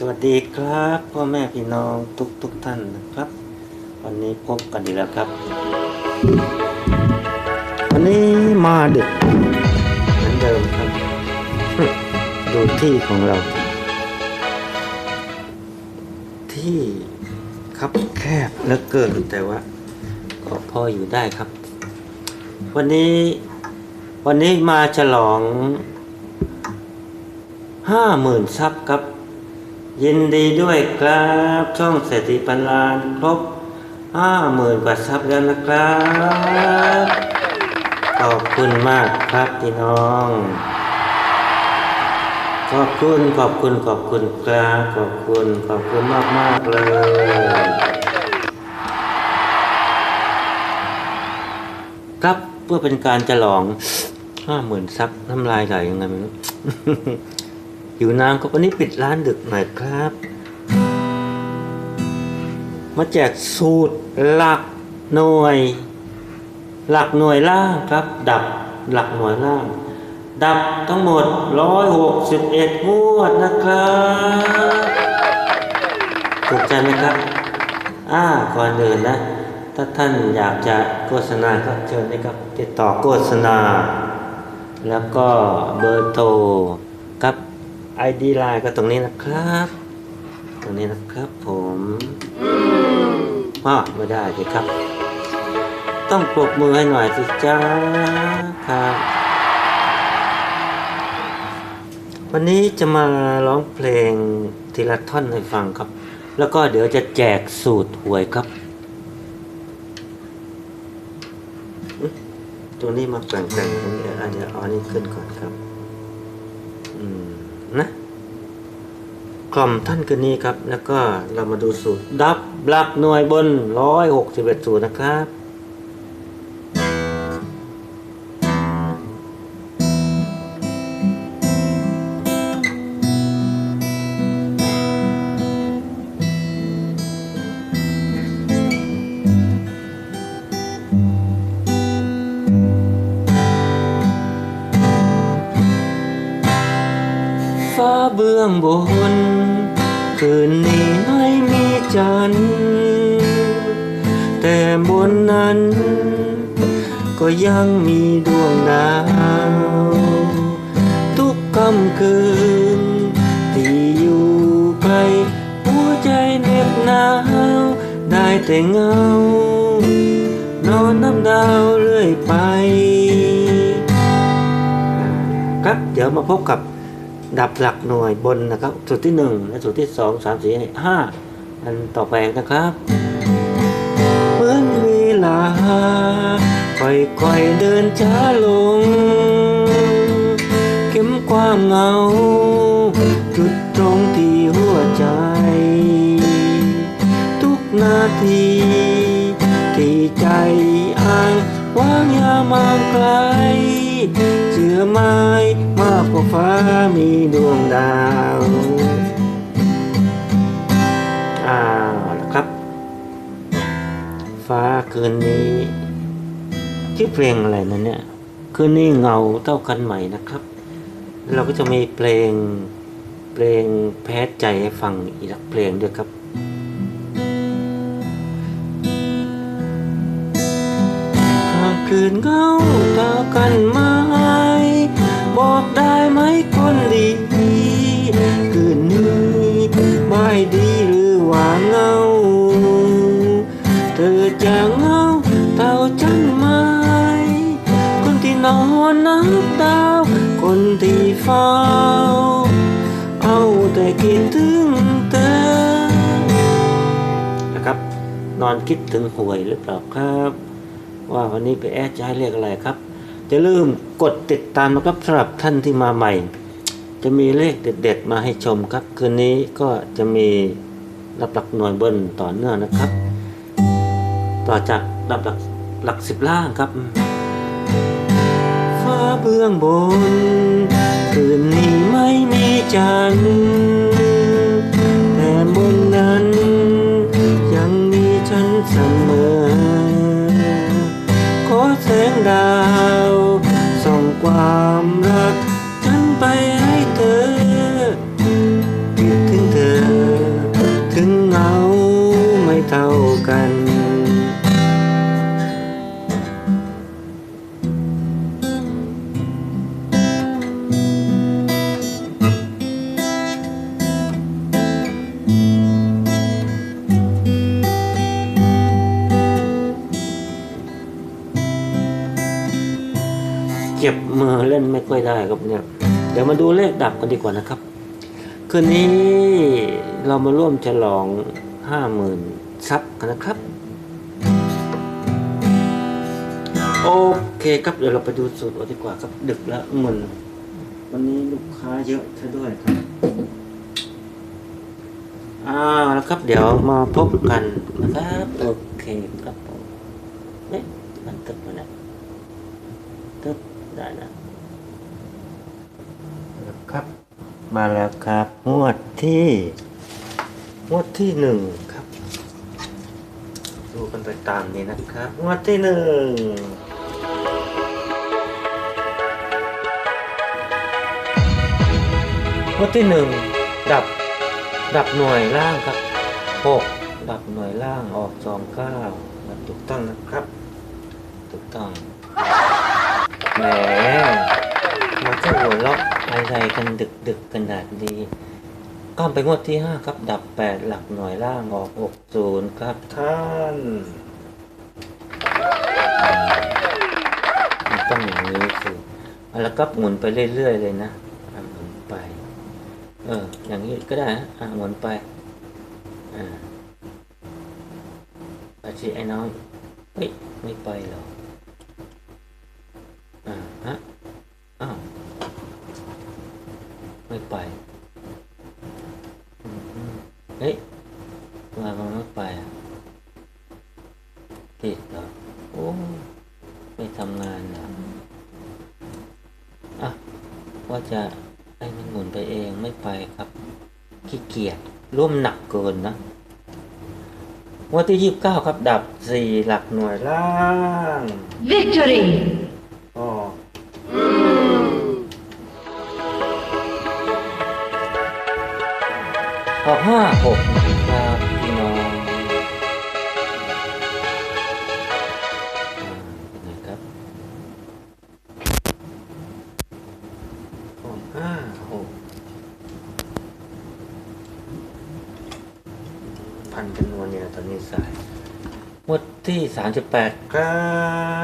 สวัสดีครับพ่อแม่พี่น้องทุกทุกๆท่านนะครับ วันนี้พบกันอีกแล้วครับ วันนี้มาดึกเหมือนเดิมครับดูที่ของเรา ที่ครับแคบเหลือเกินแต่ว่าก็พออยู่ได้ครับ วันนี้วันนี้มาฉลองห้าหมื่นซับครับ ยินดีด้วยครับช่องเศรษฐีพันล้านครบห้าหมื่นกว่าซับแล้วนะครับ ขอบคุณมากครับพี่น้อง ขอบคุณขอบคุณขอบคุณครับขอบคุณขอบคุณมากมากเลย ครับเพื่อเป็นการฉลองห้าหมื่นซับน้ำลายไหลยังไงไม่รู้ อยู่นานก็วันนี้ปิดร้านดึกหน่อยครับ มาแจกสูตรหลักหน่วย หลักหน่วยล่างครับ ดับหลักหน่วยล่าง ดับทั้งหมด 161งวดนะครับถูกใจไหมครับ อ่าก่อนอื่นนะ ถ้าท่านอยากจะโฆษณาก็เชิญนะครับ ติดต่อโฆษณา แล้วก็เบอร์โทร ID ไลน์ก็ตรงนี้นะครับ ตรงนี้นะครับผมอ้าวไม่ได้สิครับ ต้องปรบมือให้หน่อยสิจ้าครับวันนี้จะมาร้องเพลงทีละท่อนให้ฟังครับ แล้วก็เดี๋ยวจะแจกสูตรหวยครับอุ๊ยตัวนี้มาแกว่งๆตรงนี้อะเดี๋ยวเอาอันนี้ขึ้นก่อนครับอืม นะกล่อมท่านคืนนี้ครับ แล้วก็เรามาดูสูตร ดับหลักหน่วยบนร้อยหกสิบเอ็ดสูตรนะครับ ฟ้าเบื้องบน คืนนี้ไม่มีจันทร์แต่บนนั้น ก็ยังมีดวงดาว ทุกค่ำคืน ที่อยู่ไกลหัวใจเหน็บหนาว ได้แต่เงานอนน้ำดาวเรื่อยไป ครับเดี๋ยวมาพบกับ ดับหลักหน่วยบนนะครับสูตรที่หนึ่งและสูตรที่สองสามสี่ห้าอันต่อไปนะครับเหมือนเวลา ค่อยๆเดินช้าลง เข็มความเงา จุดตรงที่หัวใจ ทุกนาทีที่ใจอ้างวางยามางไกล เชื่อไม้มากกว่าฟ้ามีดวงดาวอ้าวแล้ครับ ฟ้าคืนนี้ชื่อเพลงอะไรนะเนี่ยคืนนี้เงาเท่ากันใหม่นะครับ เราก็จะมีเพลงเพลงแพ้ใจให้ฟังอีกสักเพลงด้วยครับหาคืนเงาเท่ากันไหม บอกได้ไหมคนดีคืนนี้ไม่ดีหรือว่าเงา เธอจะเงาเท่าฉันไหม คนที่นอนนับดาว คนที่เฝ้า เอาแต่คิดถึงเธอ นะครับ นอนคิดถึงหวยหรือเปล่าครับ ว่าวันนี้ไปแอดจะให้เรียกอะไรครับ จะลืมกดติดตามนะครับสำหรับท่านที่มาใหม่ จะมีเลขเด็ด ๆ มาให้ชมครับ คืนนี้ก็จะมีรับหลักหน่วยบนต่อเนื่องนะครับ ต่อจากรับหลักหลักสิบล่างครับ ฟ้าเบื้องบน คืนนี้ไม่มีจันทร์แต่บนนั้น ยังมีฉันเสมอ แสงดาวส่องความรัก จ็บมือเล่นไม่ค่อยได้ครับเนี่ย เดี๋ยวมาดูเลขดับกันดีกว่านะครับ คืนนี้เรามาร่วมฉลองห้าหมื่นซับกันนะครับ โอเคครับเดี๋ยวเราไปดูสูตรกันดีกว่าครับ ดึกแล้วเงินวันนี้ลูกค้าเยอะซะด้วยครับอ้าวแล้วครับเดี๋ยวมาพบกันนะครับ โอเคครับผมเอ๊ะมันตึกมาแล้วตึกได้นะ ครับ มาแล้วครับงวดที่งวดที่หนึ่งครับ ดูกันไปตามนี้นะครับงวดที่หนึ่งงวดที่หนึ่งดับดับหน่วยล่างครับหกดับหน่วยล่างออกสองเก้าถูกต้องนะครับ ถูกต้องแหม ก็หัวเราะอะไรกันดึกดึกๆกันนาดนี้ก็ไปงวดที่ห้าครับ ดับแปดหลักหน่วยล่างออกหกศูนย์ครับท่านอืมมันต้องอย่างนี้สิเอาแล้วก็หมุนไปเรื่อยๆเลยนะอะหมุนไป เออ อย่างนี้ก็ได้นะอะหมุนไปอ่าอาชีไอ้น้องเฮ้ยไม่ไปหรออ่าฮะ อ้าว ไม่ไปอืมเฮ้ย มามันไม่ไปอะติดเหรอโอ้ไม่ทำงานเหรออะว่าจะให้มันหมุนไปเองไม่ไปครับขี้เกียจร่วมหนักเกินนะวันที่ยี่สิบเก้าครับ ดับสี่หลักหน่วยล่าง Victory! อ๋อออกห้าหกนะครับ พี่น้องอ่าเป็นไงครับออกห้าหกพันจำนวนเนี่ยตอนนี้สายหมดที่สามสิบแปดครั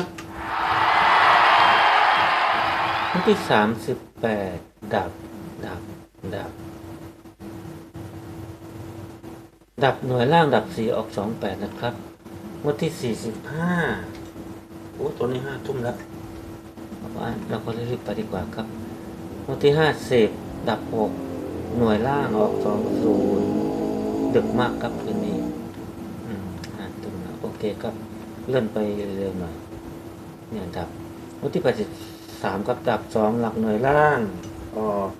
บหมดที่สามสิบแปดดับ ดับ ดับ ดับหน่วยล่างดับสี่ออกสองแปดนะครับงวดที่สี่สิบห้าโอ้ตัวนี้ห้าทุ่มแล้วเอาไว้เราก็รีบไปดีกว่าครับงวดที่ห้าสิบดับหกหน่วยล่างออกสองศูนย์ดึกมากครับคืนนี้อืมห้าทุ่มแล้วโอเคครับเลื่อนไปเร็วๆหน่อยเนี่ยดับงวดที่แปดสิบสามกับดับสองหลักหน่วยล่างออก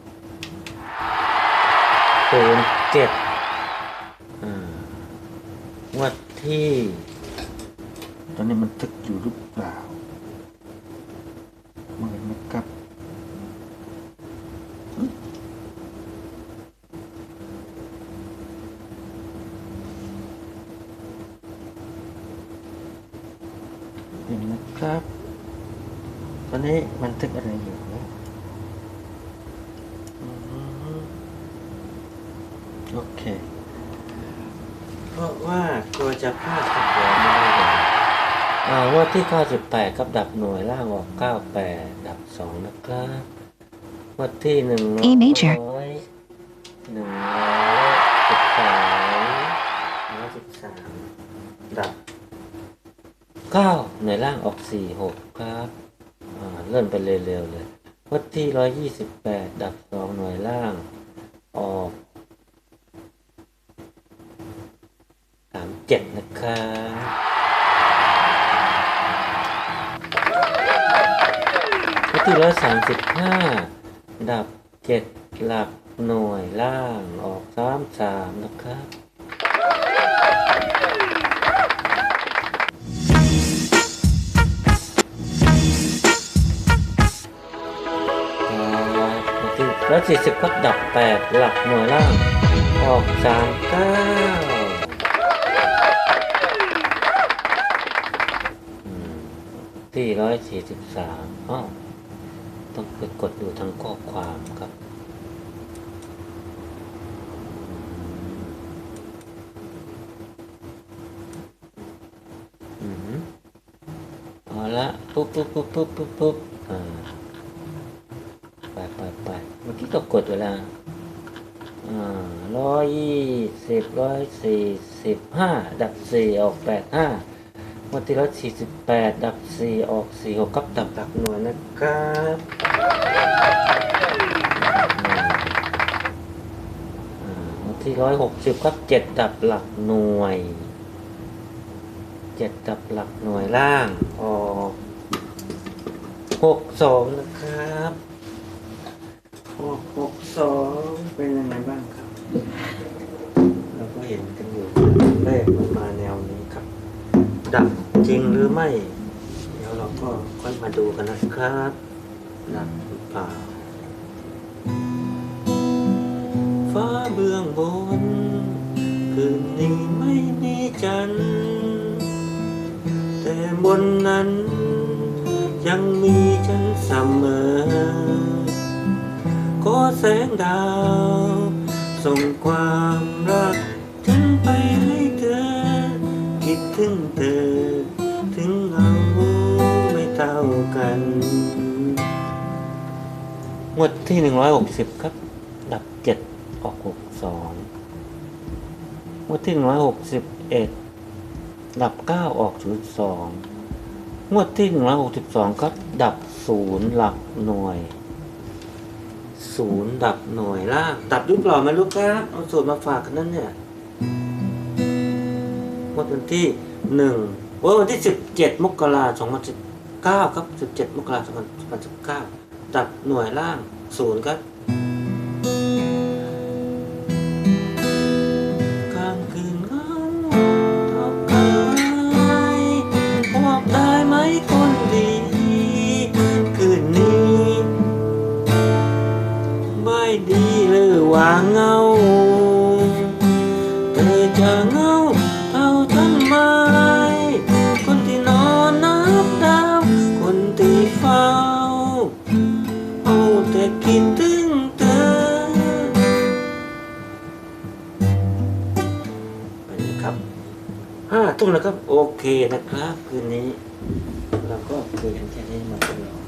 ศูนย์เจ็ด ที่ ตอนนี้มันตึกอยู่หรือเปล่าเหมือนนะครับเห็นนะครับ ตอนนี้มันตึกอะไรอยู่นะโอเคากลัวจะพลาดกับหัวไม่ได้เลยอ่างวดที่98ครับดับหน่วยล่างออก98ดับ2นะครับงวดที่1 E major หนึ่งร้อยสิบสามร้อยสิบสามดับ9หน่วยล่างออก46ครับอ่าเลื่อนไปเร็วๆเลยงวดที่128ดับ2หน่วยล่าง ออก สามเจ็ดนะครับวิธีร้อยสามสิบห้าดับเจ็ดหลักหน่วยล่างออกสามสามนะครับร้อยสี่สิบก็ดับแปดหลักหน่วยล่าง ออกสามเก้า ที่ร้อยสี่สิบสามอ้าวต้องไปกดดูทางข้อความครับ อืมเอาละ ปุ๊บปุ๊บปุ๊บปุ๊บปุ๊บปุ๊บอ่าต้องกดเวลาร้อยยี่สิบร้อยสี่สิบห้าดับสี่ออกแปดห้า วันที่ร้อยสี่สิบแปดดับสี่ออกสี่หกครับดับหลักหน่วยนะครับวันที่ร้อยหกสิบครับเจ็ดดับหลักหน่วยเจ็ดดับหลักหน่วยล่างออกหกสองนะครับหกหกสองเป็นยังไงบ้างครับ เราก็เห็นกันอยู่เลขมันมาแนวนี้ ดับจริงหรือไม่ เดี๋ยวเราก็ค่อยมาดูกันนะครับดับหรือเปล่า ฟ้าเบื้องบน คืนนี้ไม่มีจันทร์แต่บนนั้น ยังมีฉันเสมอขอแสงดาว ส่งความรัก ท่ากันงวดที่หนึ่งร้อยหกสิบครับ ดับเจ็ดออกหกสองงวดที่หนึ่งร้อยหกสิบเอ็ดดับเก้าออกศูนย์สองงวดที่หนึ่งร้อยหกสิบสองครับ ดับศูนย์หลักหน่วยศูนย์ดับหน่วยล่างดับหรือเปล่าไหมลูกครับเอาสูตรมาฝากกันนั่นเนี่ยงวันที่หนึ่งวันที่สิบเจ็ดมกราสองพันสิบ เก้าครับสิบเจ็ดมกราสองพันสิบเก้าดับหน่วยล่างศูนย์ครับกลางคืนเหงาเท่ากันบอกได้ไหมคนดีคืนนี้ไม่ดีหรือว่าเงาุ้มแล้วครับโอเคนะครับ คืนนี้ เราก็คุยกันแค่นี้มาตลอด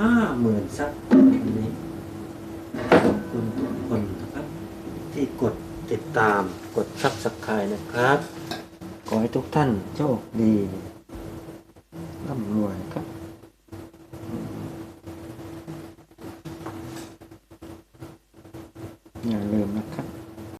ห้าหมื่นซับคืนนี้ขอบคุณทุกคนนะครับ ที่กดติดตามกดซับสไครต์นะครับ ขอให้ทุกท่านโชคดีร่ำรวยครับ